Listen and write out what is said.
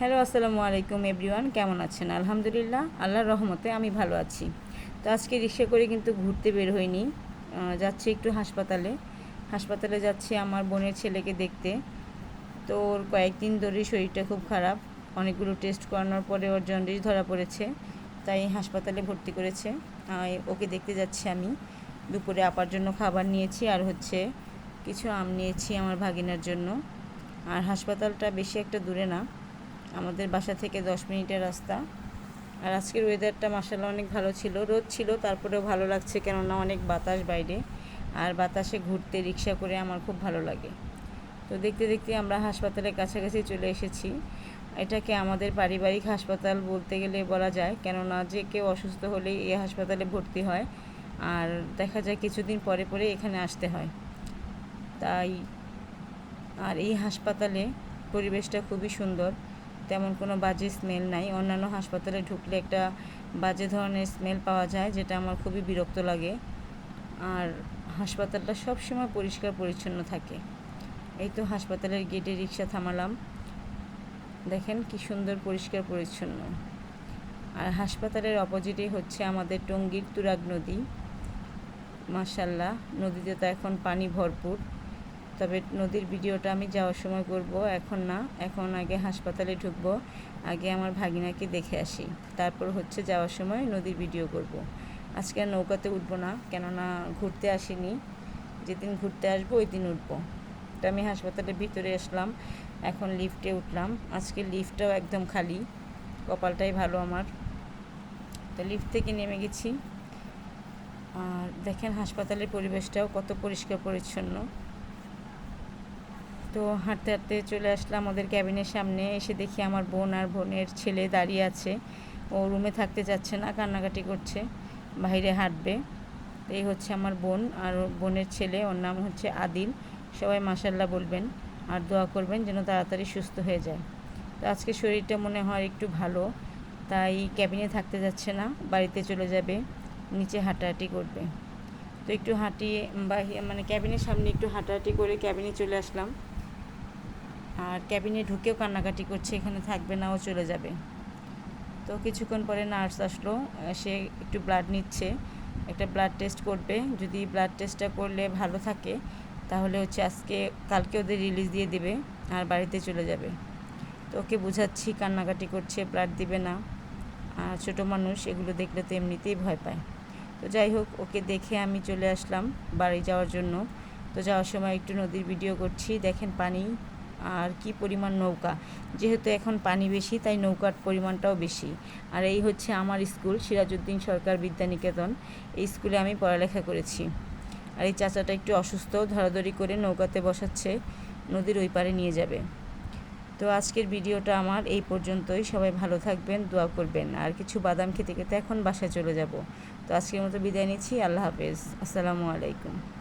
Hello, আসসালামু আলাইকুম everyone, কেমন আছেন? আলহামদুলিল্লাহ, আল্লাহর রহমতে আমি ভালো আছি। তো আজকে রিক্সা করে কিন্তু ঘুরতে বের হইনি যাচ্ছি একটু হাসপাতালে। হাসপাতালে যাচ্ছি আমার বোনের ছেলেকে দেখতে। তো ওর কয়েকদিন ধরেই শরীরটা খুব খারাপ। অনেকগুলো টেস্ট করানোর পরে ওর জন্ডিস ধরা পড়েছে, তাই হাসপাতালে ভর্তি করেছে। ওকে দেখতে যাচ্ছি আমি। দুপুরে আপার জন্য খাবার নিয়েছি আর হচ্ছে কিছু আম নিয়েছি আমার ভাগিনার জন্য। আর হাসপাতালটা বেশি একটা দূরে না। আমাদের বাসা থেকে দশ মিনিটের রাস্তা। আর আজকের ওয়েদারটা মাসাল্লাহ অনেক ভালো ছিল। রোদ ছিল, তারপরেও ভালো লাগছে কেননা অনেক বাতাস বাইরে। আর বাতাসে ঘুরতে, রিক্সা করে আমার খুব ভালো লাগে। তো দেখতে দেখতে আমরা হাসপাতালের কাছাকাছি চলে এসেছি। এটাকে আমাদের পারিবারিক হাসপাতাল বলতে গেলে বলা যায়। কেননা যে কেউ অসুস্থ হলেই এই হাসপাতালে ভর্তি হয়। আর দেখা যায় কিছুদিন পরে পরে এখানে আসতে হয়। তাই আর এই হাসপাতালে পরিবেশটা খুবই সুন্দর। তেমন কোনো বাজে স্মেল নাই। অন্যান্য হাসপাতালে ঢুকলে একটা বাজে ধরনের স্মেল পাওয়া যায়, যেটা আমার খুবই বিরক্ত লাগে। আর হাসপাতালটা সবসময় পরিষ্কার পরিচ্ছন্ন থাকে। এই তো হাসপাতালের গেটে রিক্সা থামালাম। দেখেন কি সুন্দর পরিষ্কার পরিচ্ছন্ন। আর হাসপাতালের অপোজিটে হচ্ছে আমাদের টঙ্গীর তুরাগ নদী। মার্শাল্লাহ নদীতে তো এখন পানি ভরপুর। তবে নদীর ভিডিওটা আমি যাওয়ার সময় করব, এখন না। এখন আগে হাসপাতালে ঢুকবো, আগে আমার ভাগিনাকে দেখে আসি। তারপর হচ্ছে যাওয়ার সময় নদীর ভিডিও করব। আজকে আর নৌকাতে উঠবো না, কেননা ঘুরতে আসিনি। যেদিন ঘুরতে আসব ওই দিন উঠবো। তো আমি হাসপাতালের ভিতরে আসলাম, এখন লিফটে উঠলাম। আজকে লিফটটাও একদম খালি, কপালটাই ভালো আমার। তো লিফট থেকে নেমে গেছি। আর দেখেন হাসপাতালের পরিবেশটাও কত পরিষ্কার পরিচ্ছন্ন। তো হাঁটতে হাঁটতে চলে আসলাম ওদের ক্যাবিনের সামনে। এসে দেখি আমার বোন আর বোনের ছেলে দাঁড়িয়ে আছে। ও রুমে থাকতে যাচ্ছে না, কান্নাকাটি করছে, বাইরে হাঁটবে। এই হচ্ছে আমার বোন আর বোনের ছেলে, ওর নাম হচ্ছে আদিল। সবাই মাসাল্লাহ বলবেন আর দোয়া করবেন যেন তাড়াতাড়ি সুস্থ হয়ে যায়। তো আজকে শরীরটা মনে হয় একটু ভালো, তাই ক্যাবিনে থাকতে যাচ্ছে না, বাড়িতে চলে যাবে, নিচে হাঁটাহাঁটি করবে। তো একটু হাঁটিয়ে বাহি- মানে ক্যাবিনের সামনে একটু হাঁটাহাঁটি করে ক্যাবিনে চলে আসলাম। আর ক্যাবিনে ঢুকেও কান্নাকাটি করছে, এখানে থাকবে না, ও চলে যাবে। তো কিছুক্ষণ পরে নার্স আসলো, সে একটু ব্লাড নিচ্ছে, একটা ব্লাড টেস্ট করবে। যদি ব্লাড টেস্টটা করলে ভালো থাকে, তাহলে হচ্ছে আজকে, কালকে ওদের রিলিজ দিয়ে দেবে আর বাড়িতে চলে যাবে। তো ওকে বোঝাচ্ছি, কান্নাকাটি করছে ব্লাড দিবে না। আর ছোটো মানুষ, এগুলো দেখলে তো এমনিতেই ভয় পায়। তো যাই হোক, ওকে দেখে আমি চলে আসলাম বাড়ি যাওয়ার জন্য। তো যাওয়ার সময় একটু নদীর ভিডিও করছি, দেখেন পানি আর কি পরিমাণ নৌকা? যেহেতু এখন পানি বেশি, তাই নৌকার পরিমাণটাও বেশি। আর এই হচ্ছে আমার স্কুল, সিরাজউদ্দিন সরকার বিদ্যানিকেতন। এই স্কুলে আমি পড়ালেখা করেছি। আর এই চাচাটা একটু অসুস্থ, ধরাধরি করে নৌকাতে বসাচ্ছে, নদীর ওই পারে নিয়ে যাবে। তো আজকের ভিডিওটা আমার, এই পর্যন্তই। সবাই ভালো থাকবেন, দোয়া করবেন। আর কিছু বাদাম খেতে খেতে এখন বাসায় চলে যাব। তো আজকের মতো বিদায় নিচ্ছি, আল্লাহ হাফেজ। আসসালামু আলাইকুম।